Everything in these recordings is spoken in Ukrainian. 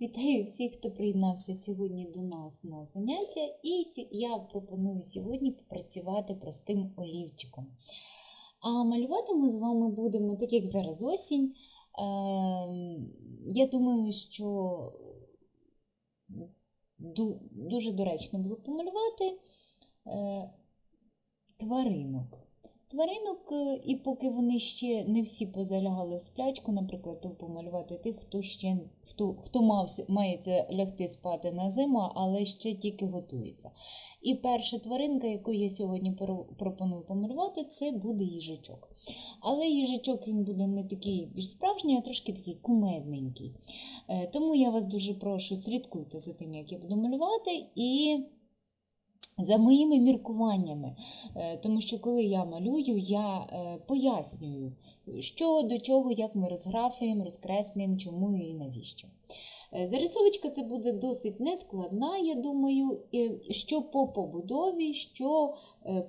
Вітаю всіх, хто приєднався сьогодні до нас на заняття. І я пропоную сьогодні попрацювати простим олівчиком. А малювати ми з вами будемо, так як зараз осінь. Ем, Я думаю, що дуже доречно було помалювати е, тваринок. Тваринок, е, і поки вони ще не всі позалягали в сплячку, наприклад, то помалювати тих, хто ще хто, хто мав, мається лягти спати на зиму, але ще тільки готується. І перша тваринка, яку я сьогодні пропоную помалювати, це буде їжачок. Але їжачок він буде не такий більш справжній, а трошки такий кумедненький. Е, Тому я вас дуже прошу, слідкуйте за тим, як я буду малювати, і за моїми міркуваннями. Е, Тому що коли я малюю, я е, пояснюю, що до чого, як ми розграфлюємо, розкреслюємо, чому і навіщо. Е, Зарисовочка це буде досить нескладна, я думаю, що по побудові, що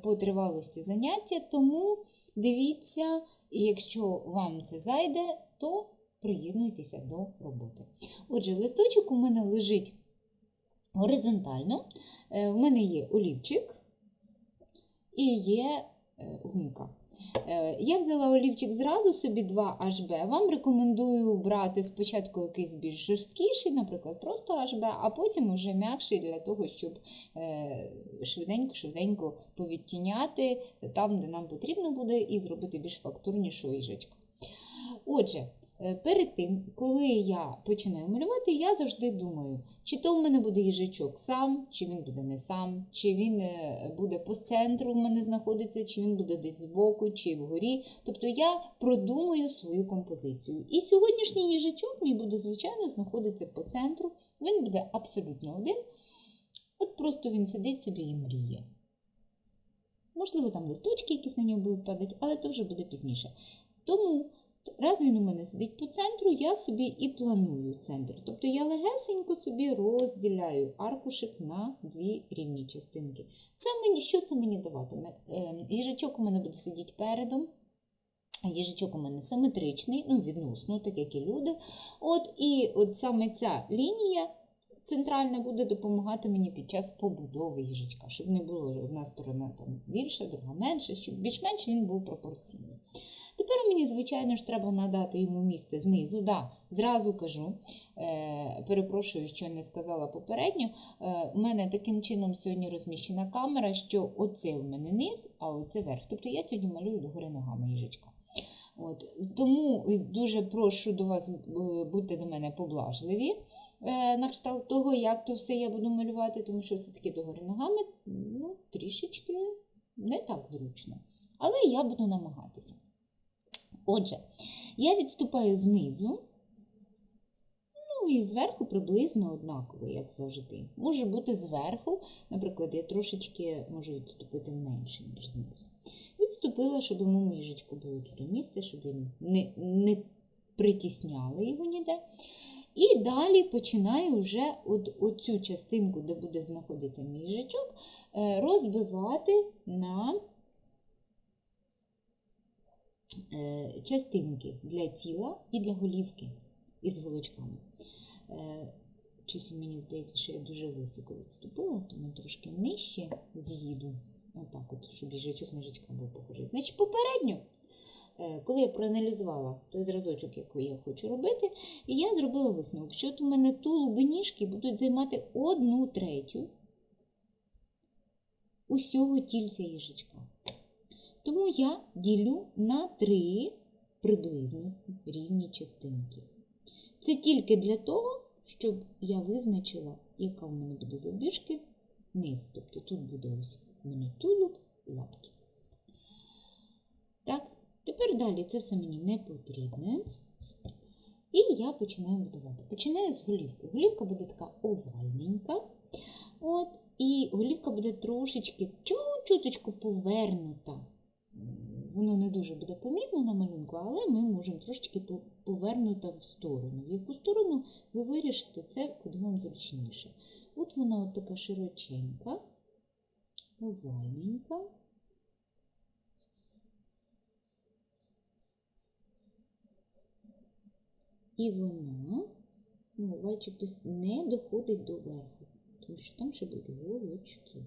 по тривалості заняття. Тому дивіться, якщо вам це зайде, то приєднуйтеся до роботи. Отже, листочок у мене лежить горизонтально. Е, В мене є олівчик і є е, гумка. Е, Я взяла олівчик зразу собі 2 HB. Вам рекомендую брати спочатку якийсь більш жорсткіший, наприклад, просто HB, а потім вже м'якший для того, щоб швиденько-швиденько повідтіняти там, де нам потрібно буде, і зробити більш фактурнішого їжачка. Отже, перед тим, коли я починаю малювати, я завжди думаю, чи то в мене буде їжачок сам, чи він буде не сам, чи він е, буде по центру в мене знаходиться, чи він буде десь збоку, чи вгорі. Тобто я продумую свою композицію. І сьогоднішній їжачок мій буде, звичайно, знаходитися по центру. Він буде абсолютно один. От просто він сидить собі і мріє. Можливо, там листочки якісь на нього будуть падати, але то вже буде пізніше. Тому Раз він у мене сидить по центру, я собі і планую центр. Тобто я легесенько собі розділяю аркушик на дві рівні частинки. Це мені, Що це мені даватиме? Е, Їжачок у мене буде сидіти передом. Їжачок у мене симетричний, ну, відносно, так як і люди. От, І от саме ця лінія центральна буде допомагати мені під час побудови їжачка, щоб не було одна сторона там більша, друга менша, щоб більш-менш він був пропорційний. Тепер мені, звичайно ж, треба надати йому місце знизу. Да, Зразу кажу, е, перепрошую, що не сказала попередньо. Е, У мене таким чином сьогодні розміщена камера, що оце у мене низ, а оце верх. Тобто я сьогодні малюю догори ногами їжачка. От, Тому дуже прошу до вас, е, будьте до мене поблажливі е, на кшталт того, як то все я буду малювати, тому що все-таки догори ногами ну, трішечки не так зручно. Але я буду намагатися. Отже, я відступаю знизу, ну і зверху приблизно однаково, як завжди. Може бути зверху, наприклад, я трошечки можу відступити менше, ніж знизу. Відступила, щоб моєму їжечку було тут у місце, щоб він не, не притісняли його ніде. І далі починаю вже от, оцю частинку, де буде знаходитися мій їжачок, е, розбивати на частинки для тіла і для голівки із голочками. Е, Щось мені здається, що я дуже високо відступила, тому трошки нижче з'їду. Отак, от, щоб їжачок на їжачка був похожий. Значить, попередньо, е, коли я проаналізувала той зразочок, який я хочу робити, я зробила висновок, що от у мене тулуби ніжки будуть займати одну третю усього тільця їжачка. Тому я ділю на три приблизно рівні частинки. Це тільки для того, щоб я визначила, яка в мене буде завбіжки низ. Тобто тут буде ось у мене тулуб, лапки. Так, тепер далі це все мені не потрібне. І я починаю будувати. Починаю з голівки. Голівка буде така овальненька. От, і голівка буде трошечки чуть-чуточку повернута. Воно не дуже буде помітно на малюнку, але ми можемо трошечки повернути в сторону. В яку сторону ви вирішите це, куди вам зручніше. От вона от така широченька, овальненька. І вона ну, овальчик не доходить до верху, тому що там ще будуть голочки.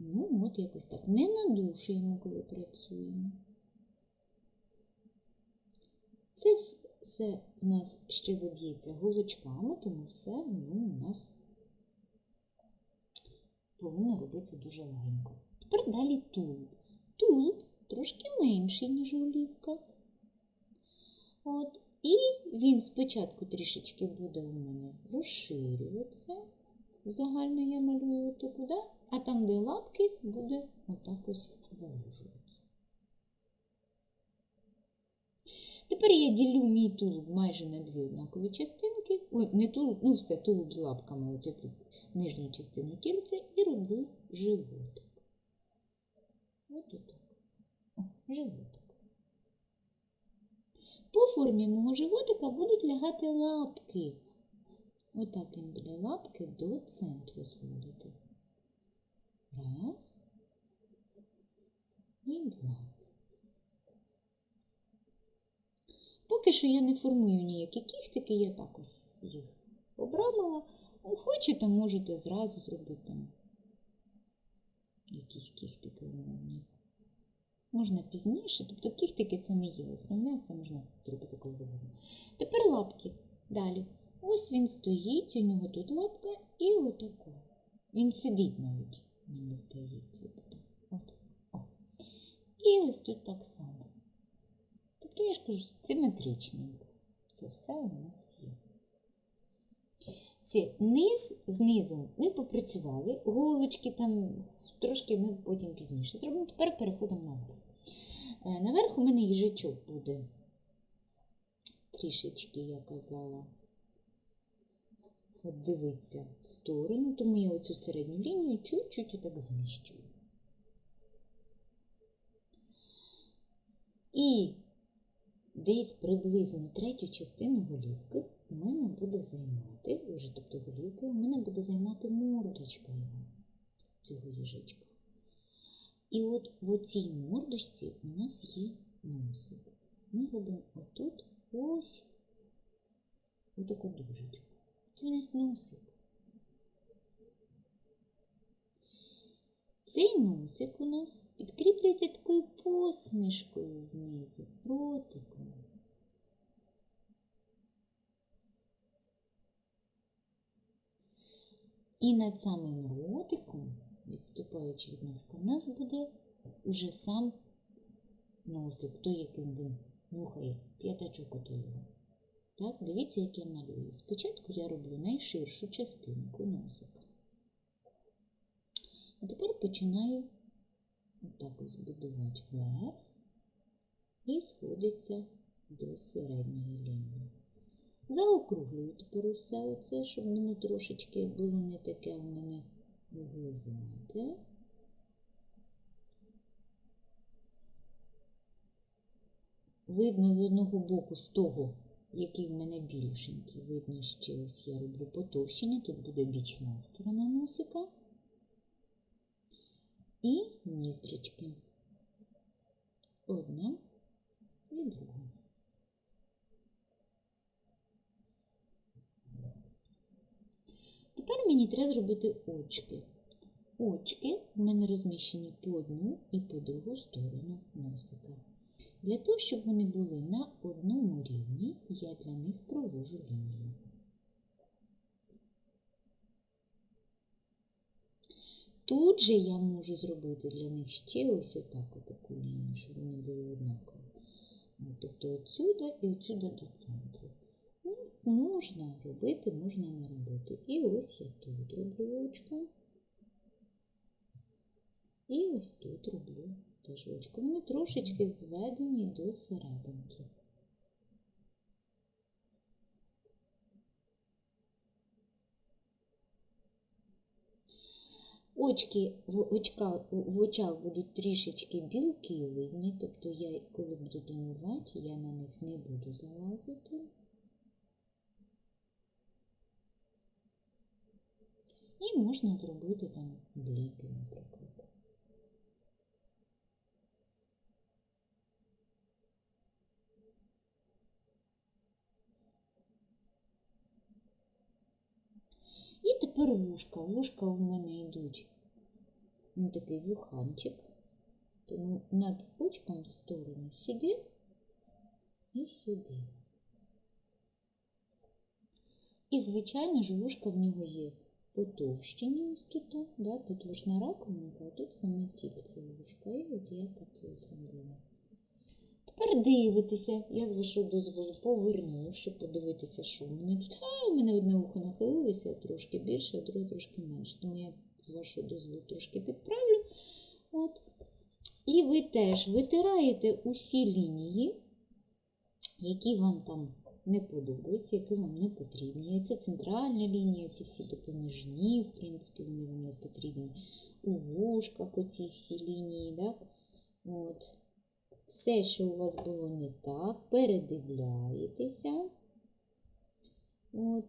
Ну, от якось так. Не надушуємо, коли працюємо. Це все у нас ще заб'ється голочками, тому все воно у нас повинно робитися дуже легенько. Тепер далі тулуб. Тулуб трошки менший, ніж олівка. От. І він спочатку трішечки буде у мене розширюватися. Загально я малюю отаку, да? а там, де лапки, буде отак ось завужуватися. Тепер я ділю мій тулуб майже на дві однакові частинки. Ой, не тулуб, ну все, тулуб з лапками, оці нижню частину тільця і роблю животик. Ось отак. Животик. По формі мого животика будуть лягати лапки. Отак він буде лапки до центру зводити. Раз. І два. Поки що я не формую ніякі кіхтики, я так ось їх обрамила. Ну, Хочете, можете зразу зробити якісь кіхтики умовні. Можна пізніше, тобто кіхтики це не є основне, це можна зробити коли завгодно. Тепер лапки. Далі. Ось він стоїть, у нього тут лапка і отако. Він сидить навіть, мені здається. От. О. І ось тут так само. Тобто, я ж кажу, симетричненько. Це все у нас є. Все, низ з низом ми попрацювали, голочки там трошки ми потім пізніше зробимо. Тепер переходимо наверх. Е, Наверх у мене їжачок буде трішечки, я казала, от дивиться в сторону, тому я оцю середню лінію чуть-чуть отак зміщую. І десь приблизно третю частину голівки у мене буде займати, уже, тобто голівки, у мене буде займати мордочка його, цього їжачка. І от в оцій мордочці у нас є носик. Ми робимо отут ось отаку дужечку. Нас носик. Цей носик у нас підкріплюється такою посмішкою знизу, ротиком. І над самим ротиком, відступаючи від носка, у нас буде уже сам носик, той, яким він нюхає, п'ятачок ото його. Так, дивіться, як я малюю. Спочатку я роблю найширшу частинку носика. А тепер починаю отак ось будувати вверх і сходиться до середньої лінії. Заокруглюю тепер усе оце, щоб воно трошечки було не таке у мене вугловате. Видно з одного боку, з того, який в мене більшенький, видно, що ось я роблю потовщення, тут буде бічна сторона носика і ніздрочки. Одна і друга. Тепер мені треба зробити очки. Очки в мене розміщені по одну і по другу сторону носика. Для того, щоб вони були на одному рівні, я для них провожу лінію. Тут же я можу зробити для них ще ось отак таку лінію, щоб вони були однакові. Тобто отсюда і отсюда до центру. Ну, можна робити, можна не робити. І ось я тут роблю очко. І ось тут роблю теж. Вони трошечки зведені до серединки. Очки в, очка, в очах будуть трішечки білки видні, тобто я, коли буду тонувати, я на них не буду залазити. І можна зробити там бліки, наприклад. І тепер вушка. Вушка у мене йдуть. Він такий вуханчик. Тому над очком в сторону сюди і сюди. І, звичайно ж, вушка в нього є потовщені ось тут, да? тут вушна раковинка, а тут саме тільце вушка. І от я так і зробила. Тепер дивитеся, я з вашого дозволу поверну, щоб подивитися, що в мене тут. А, у мене одне ухо нахилилося трошки більше, а друге трошки менше. Тому я з вашого дозволу трошки підправлю. От. І ви теж витираєте усі лінії, які вам там не подобаються, які вам не потрібні. Це центральна лінія, ці всі допоміжні, в принципі, вони потрібні. У вушках оці всі лінії. Да? От. Все, що у вас було не так, передивляєтеся. От.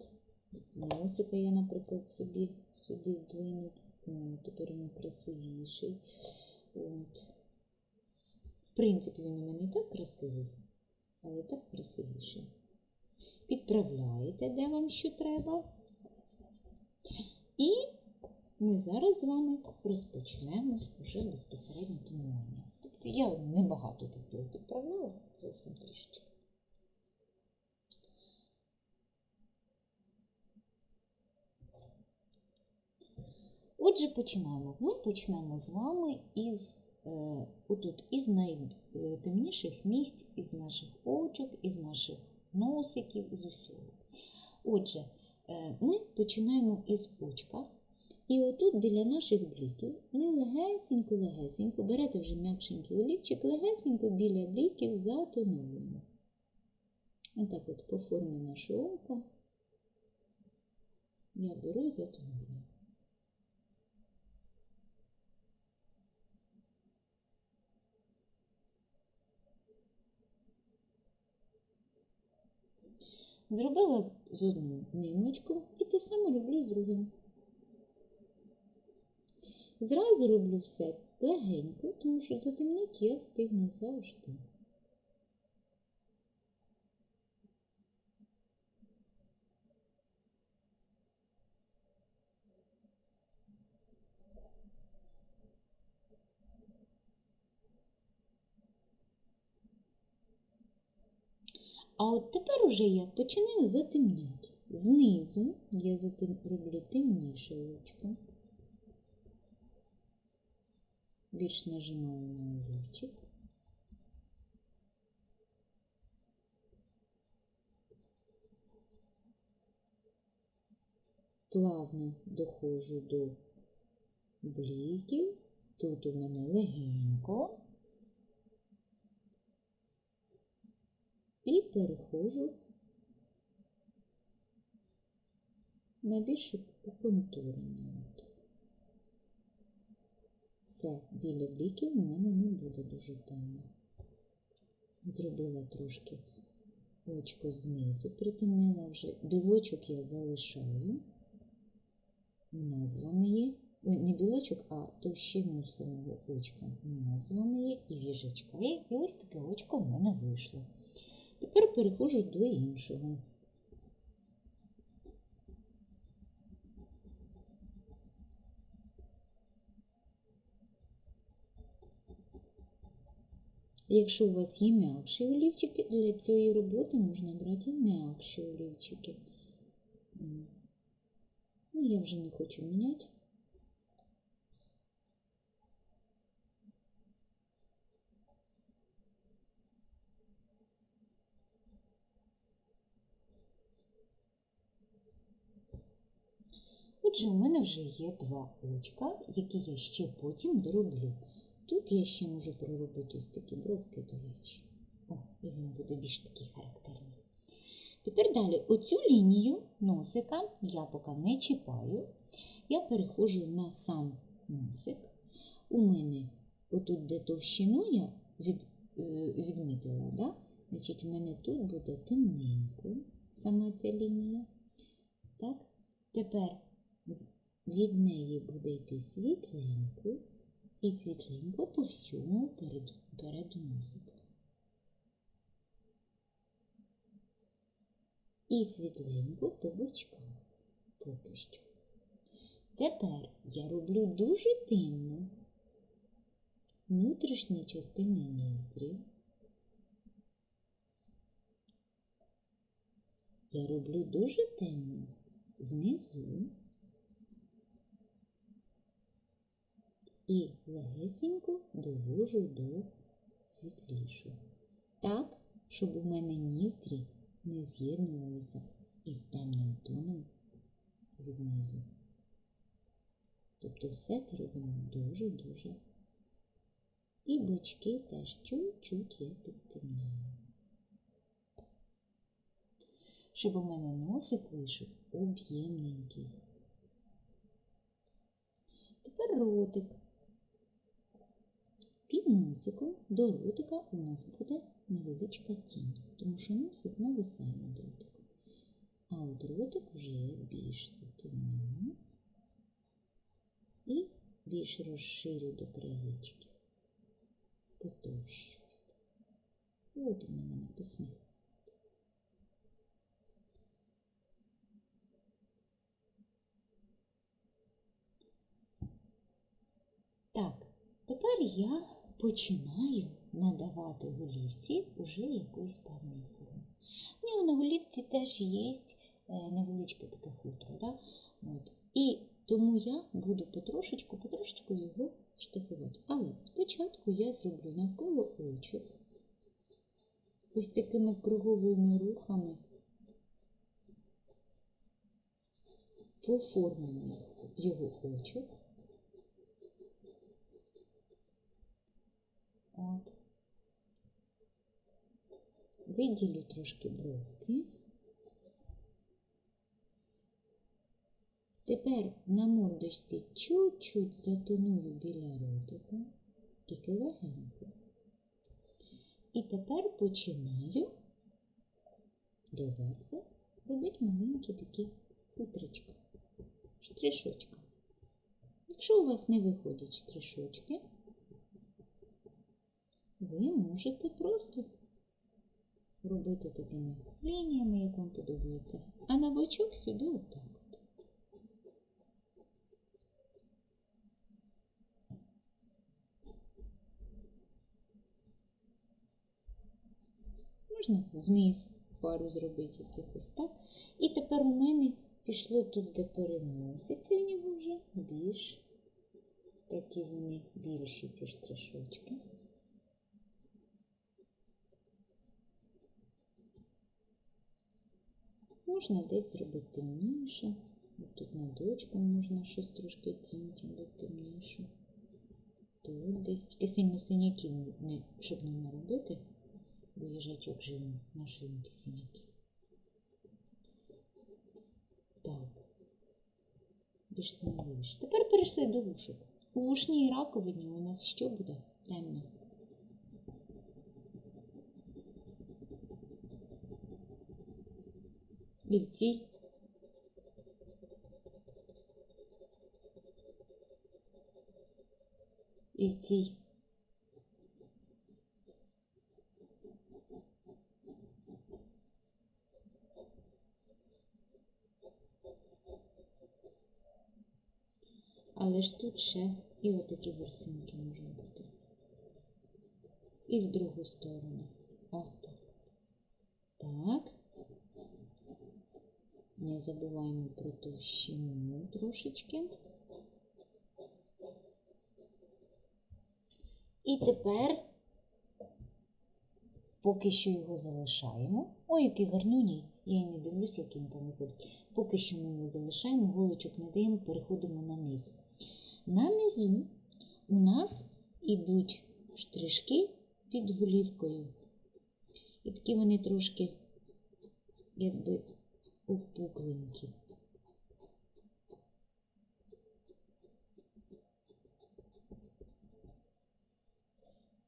Носика я, наприклад, собі сюди здвину. Тепер він красивіший. От. В принципі, він у мене і так красивий, але так красивіший. Підправляєте, де вам що треба. І ми зараз з вами розпочнемо вже безпосередньо тонування. Тобто я небагато так його підправляла, зовсім трішки. Отже, починаємо. Ми почнемо з вами із е, отут, із найтемніших місць, із наших очок, із наших носиків, з усього. Отже, е, ми починаємо із очка. І отут біля наших бліків ми легесенько-легесенько берете вже м'якшенький олівчик, легесенько біля бліків затоновуємо. Отак от по формі нашого ока я беру і затоновую. Зробила з- одну ниточку і те саме роблю з другим. Зразу роблю все легенько, тому що затемнити я встигну завжди. А от тепер уже я починаю затемняти. Знизу я затем... роблю темніше очко. Більш нажимаю на олівчик. Плавно доходжу до бліків. Тут у мене легенько. І переходжу на більше контурення. Все, біля бліків у мене не буде дуже темно. Зробила трошки очко знизу, притемнила вже. Білочок я залишаю. Назва є. Ой, не білочок, а товщину самого очка. Назва є і віжечка. І ось таке очко в мене вийшло. Тепер переходжу до іншого. Якщо у вас є м'якші олівчики, для цієї роботи можна брати м'якші олівчики. Ну, я вже не хочу міняти. Отже, у мене вже є два очка, які я ще потім дороблю. Тут я ще можу проробити ось такі бровки, до речі. О, і він буде більш такий характерний. Тепер далі оцю лінію носика я поки не чіпаю. Я переходжу на сам носик. У мене отут, де товщину я від, е, відмітила, да? значить, у мене тут буде темненько сама ця лінія. Так? Тепер від неї буде йти світленько і світленько по всьому перед, переду. І світленько по бочках поки що. Тепер я роблю дуже темно внутрішні частини ніздрів. Я роблю дуже темно внизу і легесенько довожу до світлішого. Так, щоб у мене ніздрі не з'єднувалися із темним тоном віднизу. Тобто все це робимо дуже-дуже. І бочки теж чуть-чуть я підтемняю. Щоб у мене носик вийшов об'ємненький. Тепер ротик. Під носиком до ротика у нас буде невеличка тінь, тому що носик нависає над ротиком. А от ротик вже більш затемню і більш розширю до краєчків. Потовщу. От на мене посміхається. Так, тепер я починаю надавати голівці уже якоїсь певної форми. У нього на голівці теж є е, невеличке таке хутро. Да? От. І тому я буду потрошечку, потрошечку його штифувати. Але спочатку я зроблю навколо очок ось такими круговими рухами по формі його очок. От. Виділю трошки бровки. Тепер на мордочці чуть-чуть затоную біля ротика, тільки легенько. І тепер починаю доверху робити маленькі такі хутрички, штришочки. Якщо у вас не виходять штришочки, ви можете просто робити такими лініями, як вам подобається. А на бочок сюди отак. Можна вниз пару зробити якихось так. І тепер у мене пішло тут, де переноситься в нього вже більш такі вони більші ці штришочки. Можна десь зробити темніше. Тут над очком можна щось трошки тінь зробити темніше. Тут десь тільки сильно синяків не, щоб не наробити, бо їжачок живе на шинки синяки. Так. Більш сміливіше. Тепер перейшли до вушок. У вушній раковині у нас що буде? Темно. І в і. Але ж тут ще і отакі ворсинки можуть бути. І в другу сторону. Отак. Так. Не забуваємо про товщину трошечки. І тепер поки що його залишаємо. Ой, який гарнюній. Я й не дивлюсь, який він там виходить. Поки що ми його залишаємо, голочок не даємо, переходимо на низ. На низу у нас ідуть штришки під голівкою. І такі вони трошки, якби опукленькі.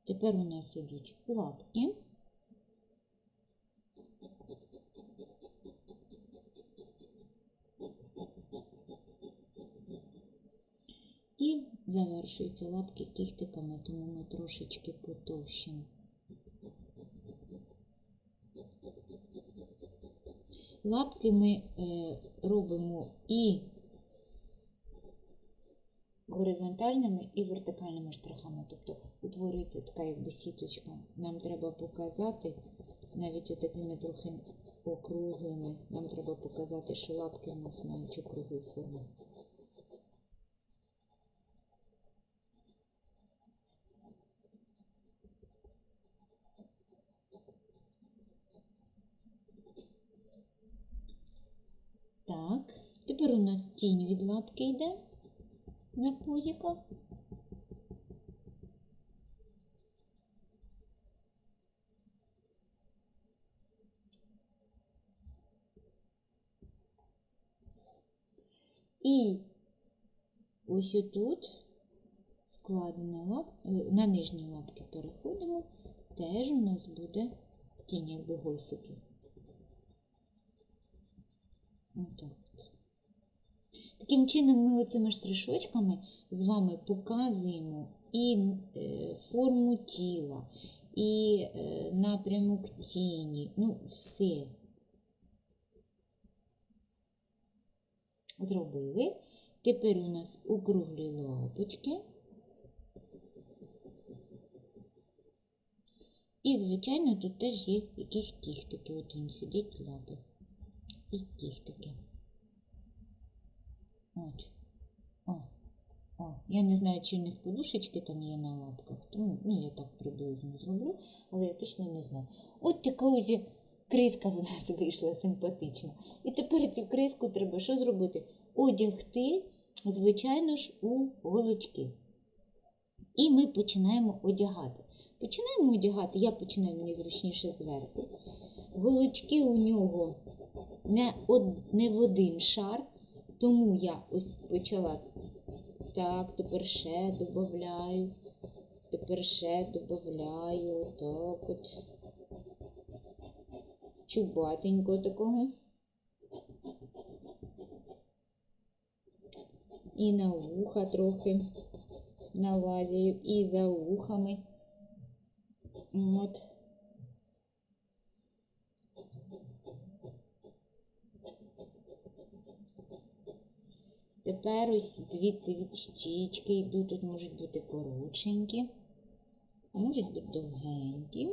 Тепер у нас ідуть лапки. І завершуються лапки кіхтиками, тому ми трошечки потовщимо. Лапки ми е, робимо і горизонтальними і вертикальними штрихами. Тобто утворюється така якби сіточка. Нам треба показати навіть отакими трохи округлими. Нам треба показати, що лапки у нас мають округлу форму. Так, тепер у нас тінь від лапки йде на пузіка. І ось отут складена лап, е, на нижні лапки переходимо, теж у нас буде тінь якби гольфиків. Отак. Таким чином ми оцими штришочками з вами показуємо і е, форму тіла, і е, напрямок тіні, ну, все. Зробили. Тепер у нас округлі лапочки. І, звичайно, тут теж є якісь кіхтики. От він сидить лапи. І кіхтики. От. О, о. Я не знаю, чи в них подушечки там є на лапках. Тому, ну, я так приблизно зроблю, але я точно не знаю. От така ось криска в нас вийшла симпатична. І тепер цю криску треба що зробити? Одягти, звичайно ж, у голочки. І ми починаємо одягати. Починаємо одягати, я починаю мені зручніше зверху. Голочки у нього не, од, не в один шар, тому я ось почала так, тепер ще додаю, тепер ще додаю, так от чубатенько такого. І на вуха трохи налазю, і за вухами. От. Тепер ось звідси від щічки йдуть, тут можуть бути коротшенькі, а можуть бути довгенькі.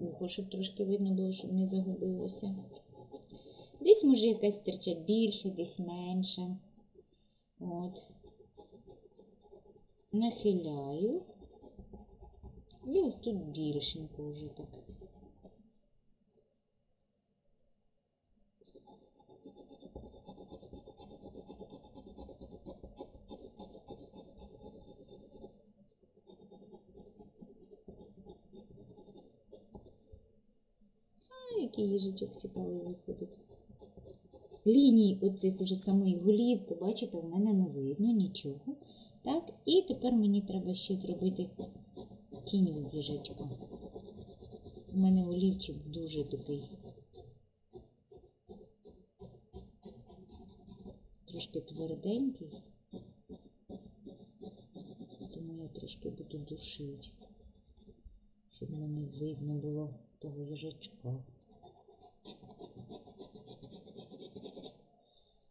Ухо, щоб трошки видно було, щоб не загубилося. Десь може якась стирчать більше, десь менше. От. Нахиляю. І ось тут більшенько вже так. А, їжачок цікавий виходить. Ліній оцих уже самої голівки, бачите, в мене не видно нічого. Так, і тепер мені треба ще зробити тінь від їжачка. У мене олівчик дуже такий. Трошки тверденький, тому я трошки буду душити, щоб мені видно було того їжачка.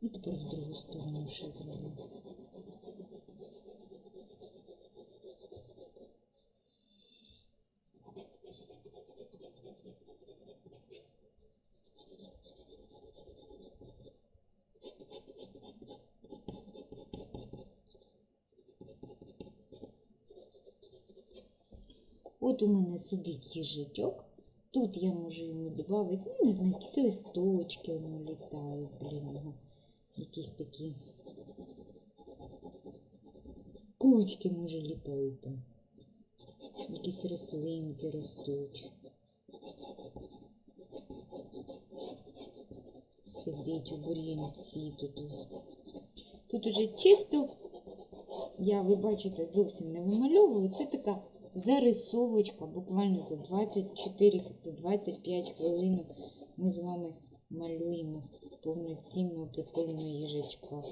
І тепер в другу сторону ще. От у мене сидить їжачок. Тут я можу йому додати, ну, не знаю, якісь листочки воно літають для нього. Якісь такі кучки, може, літають. Якісь рослинки ростуть. Сидить у бур'янці тут. Тут уже чисто, я, ви бачите, зовсім не вимальовую. Це така зарисовочка, буквально за 24 за 25 хвилин ми з вами малюємо повноцінного прикольного їжачка.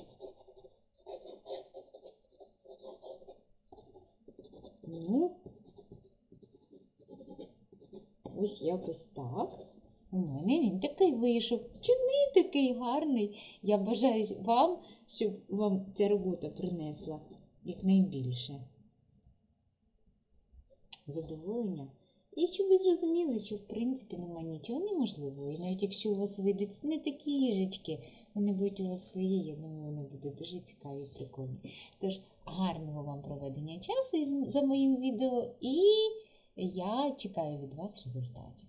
Ну, ось якось так. У мене він такий вийшов. Чудний такий гарний. Я бажаю вам, щоб вам ця робота принесла якнайбільше задоволення. І щоб ви зрозуміли, що в принципі немає нічого неможливого. І навіть якщо у вас вийдуть не такі їжечки, вони будуть у вас свої, я думаю, вони будуть дуже цікаві і прикольні. Тож гарного вам проведення часу за моїм відео, і я чекаю від вас результатів.